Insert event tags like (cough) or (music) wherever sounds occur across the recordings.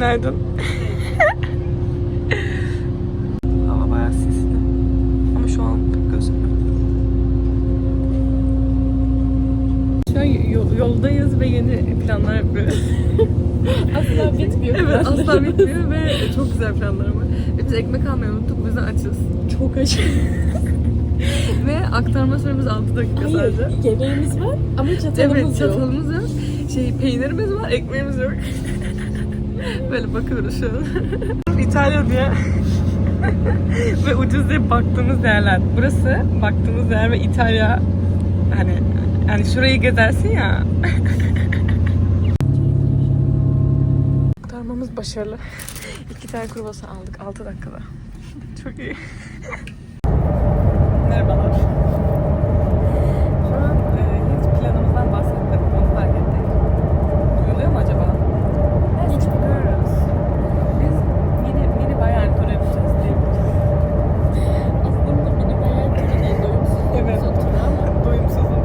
Günaydın. (laughs) Hava bayağı sisli. Ama şu an gözükmüyor. Şu an yo- yoldayız ve yeni planlar yapıyoruz. (laughs) Asla bitmiyor. evet asla bitmiyor ve (laughs) çok güzel planlar var. Ve biz ekmek almayı unuttuk. Bu yüzden açız. Çok acı. Ve aktarma süremiz 6 dakika sadece. Hayır, yemeğimiz var ama çatalımız Evet yok. çatalımız yok. Şey peynirimiz var, ekmeğimiz yok. Böyle bakıyoruz şu an. (laughs) İtalya diye (laughs) ve ucuz diye baktığımız yerler. Burası baktığımız yer ve İtalya hani yani şurayı gezersin ya. (laughs) Aktarmamız başarılı. İki tane kurbasan aldık 6 dakikada. Çok iyi. Merhabalar. Şu an e, hiç planımızdan bahsetmedik. Onu fark ettik. Duyuluyor mu acaba? Hiç bilmiyoruz. Biz mini, mini bayağı tur yapacağız diyebiliriz. Aslında beni bayağı kötü doyumsuz Evet. otur ama Doyumsuz uzun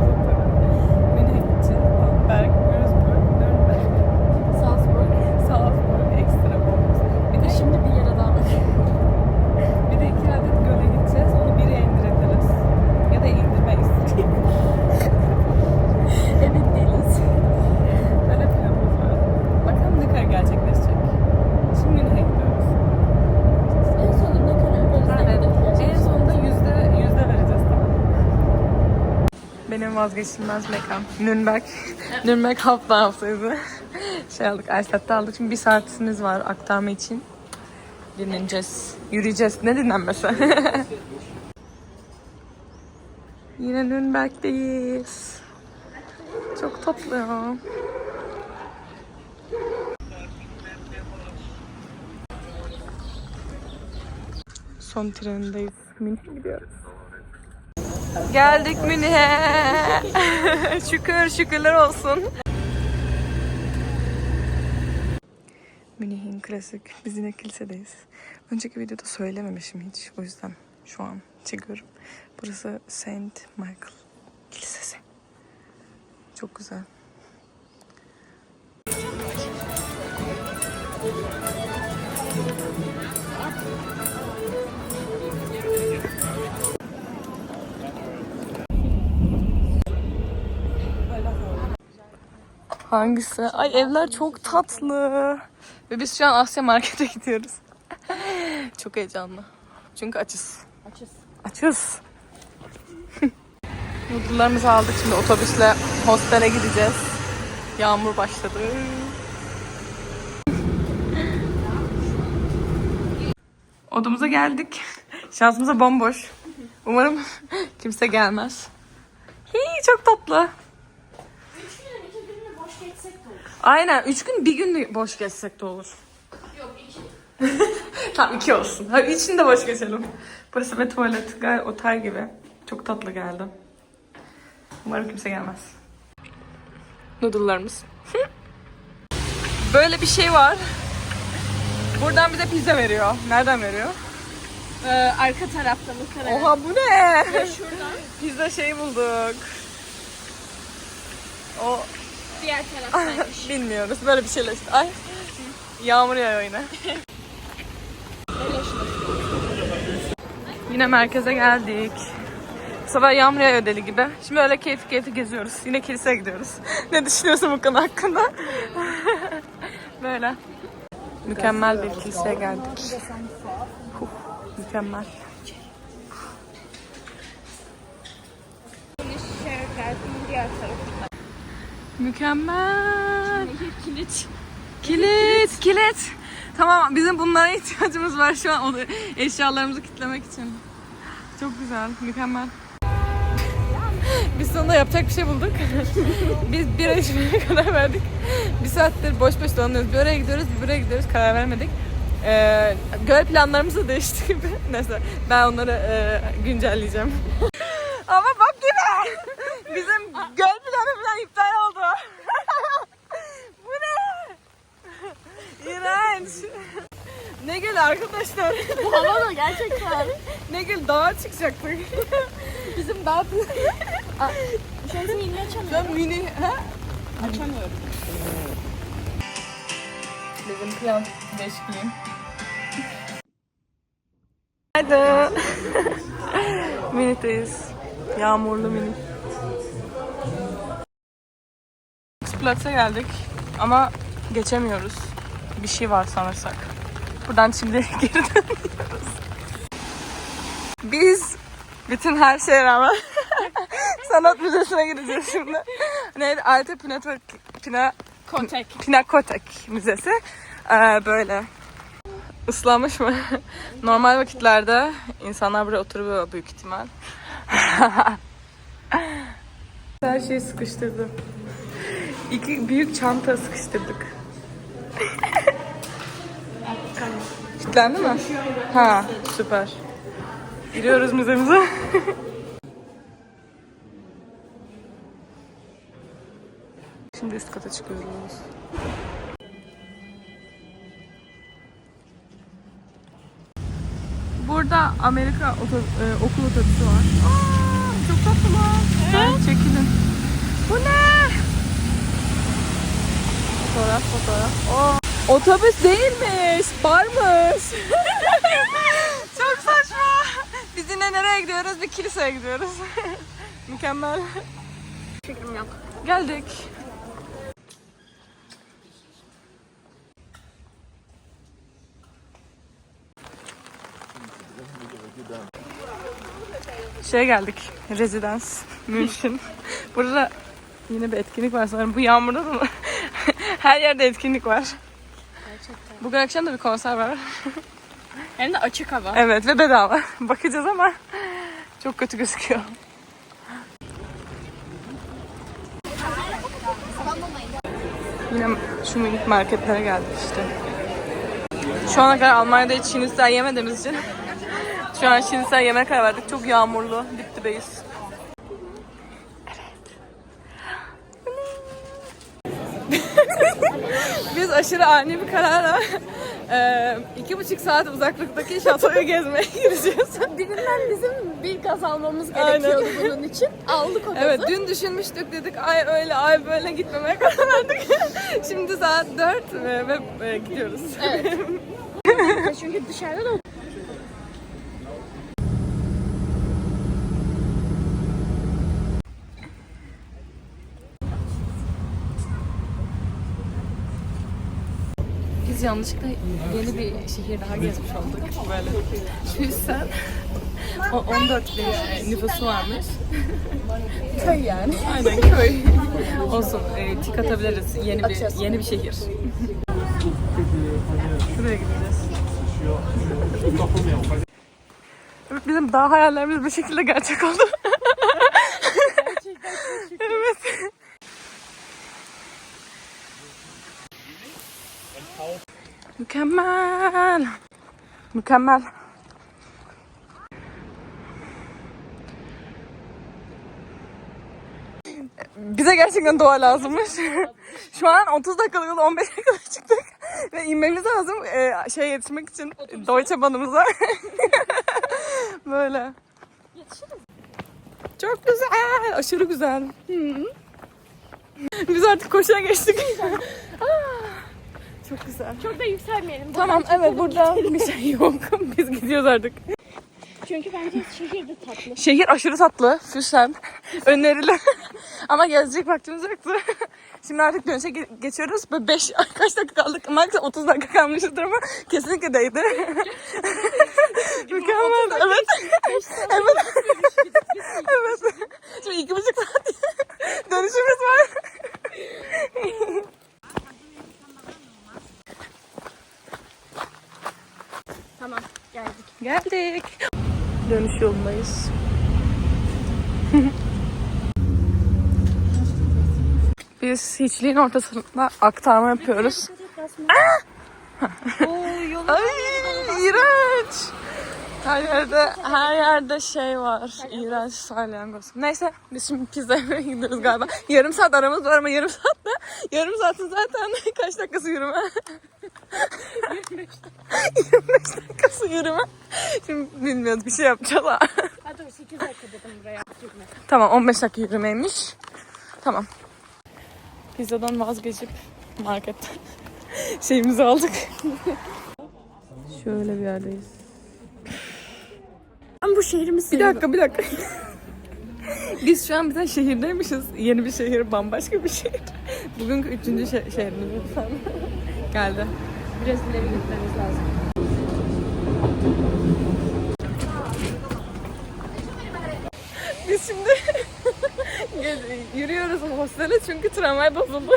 Mini gideceğiz. Bamberg, Würzburg, Nürnberg, Salzburg. Salzburg, ekstra bonus. Bir de Şimdi bir yere daha Bir de iki adet göle gideceğiz. Onu biri indirebiliriz. Ya da indirmeyiz. emin değiliz. Öyle planımız var. Bakalım ne kadar gerçekleşecek. Şimdi Münih'e gidiyoruz. En sonunda karar veririz. ne Evet. kadar En ihtiyaç sonunda var. yüzde yüzde vereceğiz tamam. Benim vazgeçilmez mekan. Nürnberg. Nürnberg hafta haftaydı. Şey aldık, Ersat'ta aldık. Şimdi bir saatimiz var aktarma için. Dinleneceğiz. Yürüyeceğiz. Ne dinlenmesi? (laughs) Yine Nürnberg'deyiz. Çok tatlı ya. Son trendeyiz. Münih'e gidiyoruz. Geldik Münih'e. (laughs) şükür şükürler olsun. Münih'in klasik. Biz yine kilisedeyiz. Önceki videoda söylememişim hiç. O yüzden şu an çekiyorum. Burası Saint Michael Kilisesi. Çok güzel. Hangisi? Ay evler çok tatlı. Ve biz şu an Asya Market'e gidiyoruz. (laughs) çok heyecanlı. Çünkü açız. Açız. Açız. (laughs) Noodle'larımızı aldık. Şimdi otobüsle hostele gideceğiz. Yağmur başladı. (laughs) Odamıza geldik. Şansımıza bomboş. Umarım kimse gelmez. Hii, çok tatlı. Aynen. Üç gün bir gün boş geçsek de olur. Yok iki. (laughs) tamam iki olsun. Hadi üçünü de boş geçelim. Burası ve tuvalet. Gayet otel gibi. Çok tatlı geldi. Umarım kimse gelmez. Noodle'larımız. (laughs) Böyle bir şey var. Buradan bize pizza veriyor. Nereden veriyor? Ee, arka tarafta muhtemelen. Oha bu ne? Şuradan. Pizza şey bulduk. O Diğer taraftaymış. bilmiyoruz. Böyle bir şeyler işte. Ay. Yağmur yağıyor yine. (laughs) Yine merkeze geldik. Bu sefer yağmur yağıyor deli gibi. Şimdi öyle keyifli keyifli geziyoruz. Yine kiliseye gidiyoruz. (laughs) ne düşünüyorsun bu konu hakkında? (laughs) böyle. Mükemmel bir kiliseye geldik. Huh, mükemmel. diğer tarafı. Mükemmel. Kilit. Kilit, kilit. Tamam, bizim bunlara ihtiyacımız var şu an eşyalarımızı kilitlemek için. Çok güzel, mükemmel. Biz sonunda yapacak bir şey bulduk. (laughs) Biz bir ay içmeye karar verdik. Bir saattir boş boş dolanıyoruz. Bir oraya gidiyoruz, bir buraya gidiyoruz. Karar vermedik. Ee, göl planlarımız da değişti gibi. (laughs) Neyse ben onları e, güncelleyeceğim. (laughs) Ama bak yine bizim göl planı falan iptal oldu. (laughs) Bu ne? İğrenç. Ne göl arkadaşlar? Bu hava da gerçekten. Ne göl dağa çıkacaktık. Bizim daha... Aa, Şansını yine açamıyorum. An mini... Ha? Açamıyorum. Bizim plan beşkiyim. Hadi. (laughs) Miniteyiz. Yağmurlu mini. Platz'e geldik ama geçemiyoruz. Bir şey var sanırsak. Buradan şimdi (laughs) geri dönüyoruz. Biz bütün her şeye rağmen (laughs) sanat müzesine gideceğiz şimdi. Neydi? Arte Pinakotek, Pina, Kotek. Pinakotek Müzesi. Ee, böyle. Islanmış mı? Normal vakitlerde insanlar buraya oturuyor büyük ihtimal. (laughs) Her şeyi sıkıştırdım. İki büyük çanta sıkıştırdık. Kilitlendi mi? Ha, süper. Giriyoruz müzemize. (laughs) Şimdi üst kata çıkıyoruz. Burada Amerika oto- e, okul otobüsü var. Aa, çok tatlı lan. Evet. Çekilin. Bu ne? Fotoğraf, fotoğraf. Oo. Otobüs değilmiş, barmış. (laughs) çok saçma. Biz yine nereye gidiyoruz? Bir kiliseye gidiyoruz. (laughs) Mükemmel. Fikrim yok. Geldik. Şeye geldik. Rezidans. München. (laughs) Burada yine bir etkinlik var sanırım. Bu yağmurda da mı? Her yerde etkinlik var. Gerçekten. Bugün akşam da bir konser var. (laughs) Hem de açık hava. Evet ve bedava. (laughs) Bakacağız ama çok kötü gözüküyor. Yine şu minik marketlere geldik işte. Şu ana kadar Almanya'da hiç şinisel yemediğimiz için (laughs) şu an şinisel yemeye karar verdik. Çok yağmurlu. Dip dibeyiz. Biz aşırı ani bir kararla (laughs) eee, iki buçuk saat uzaklıktaki şatoyu (laughs) gezmeye gideceğiz. Birinden bizim bir gaz almamız gerekiyordu bunun için. Aldık o gazı. Evet dün düşünmüştük dedik ay öyle ay böyle gitmemeye karar verdik. (laughs) Şimdi saat 4 ve, ve e, gidiyoruz. Evet. Çünkü dışarıda da yanlışlıkla yeni bir şehir daha gezmiş olduk. Böyle. Füssen. O 14 bin nüfusu varmış. köy yani. Aynen köy. Olsun. E, tik atabiliriz. Yeni bir yeni bir şehir. Şuraya gideceğiz. Bizim daha hayallerimiz bu şekilde gerçek oldu. Gerçekten çok şükür. evet. Mükemmel. Mükemmel. Bize gerçekten doğa lazımmış. (laughs) Şu an 30 dakikalık yol 15 dakikada çıktık. Ve inmemiz lazım e, şey yetişmek için Deutsche Bahn'ımıza. (laughs) Böyle. Yetişiriz. Çok güzel. Aşırı güzel. Biz artık koşuya geçtik. Çok güzel. Çok da yükselmeyelim. Tamam evet burada (laughs) bir şey yok. (laughs) Biz gidiyoruz artık. Çünkü bence şehir de tatlı. Şehir aşırı tatlı. Füsen. (laughs) Önerilir. Ama gezecek vaktimiz yoktu. Şimdi artık dönüşe ge- geçiyoruz. Böyle 5 kaç dakika kaldık? Max 30 dakika kalmışızdır ama kesinlikle değdi. Mükemmel. Evet. evet. evet. Şimdi iki buçuk saat dönüşümüz var. Tamam geldik. Dönüş yolundayız. (laughs) Biz hiçliğin ortasında aktarma yapıyoruz. Oo yolu Ay iğrenç. Her yerde her yerde şey var. İğrenç salyangoz. Neyse biz şimdi pizza yemeye gidiyoruz galiba. Yarım saat aramız var ama yarım saatte yarım saatin zaten (laughs) kaç dakikası yürüme? 25 dakikası yürüme. Şimdi bilmiyoruz bir şey yapacağız ha. Hadi 8 dakika dedim buraya. Yürüme. Tamam 15 dakika yürümeymiş. Tamam. Pizzadan vazgeçip marketten (laughs) şeyimizi aldık. Şöyle bir yerdeyiz. Ben bu şehrimi Bir seviyorum. dakika bir dakika. (laughs) Biz şu an bir tane şehirdeymişiz. Yeni bir şehir, bambaşka bir şehir. Bugünkü üçüncü şe- şehrimiz lütfen. Geldi. Biraz ileri gitmemiz lazım. Biz şimdi (laughs) yürüyoruz hostele çünkü tramvay bozuldu.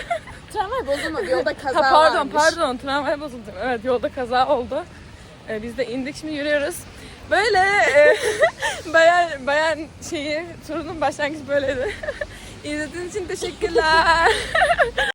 Tramvay bozulmadı. Yolda kaza Ha, pardon varmış. pardon tramvay bozuldu. Evet yolda kaza oldu. Ee, biz de indik şimdi yürüyoruz. Böyle e, (laughs) bayan, bayan şeyi turunun başlangıcı böyleydi. (laughs) İzlediğiniz için teşekkürler. (laughs)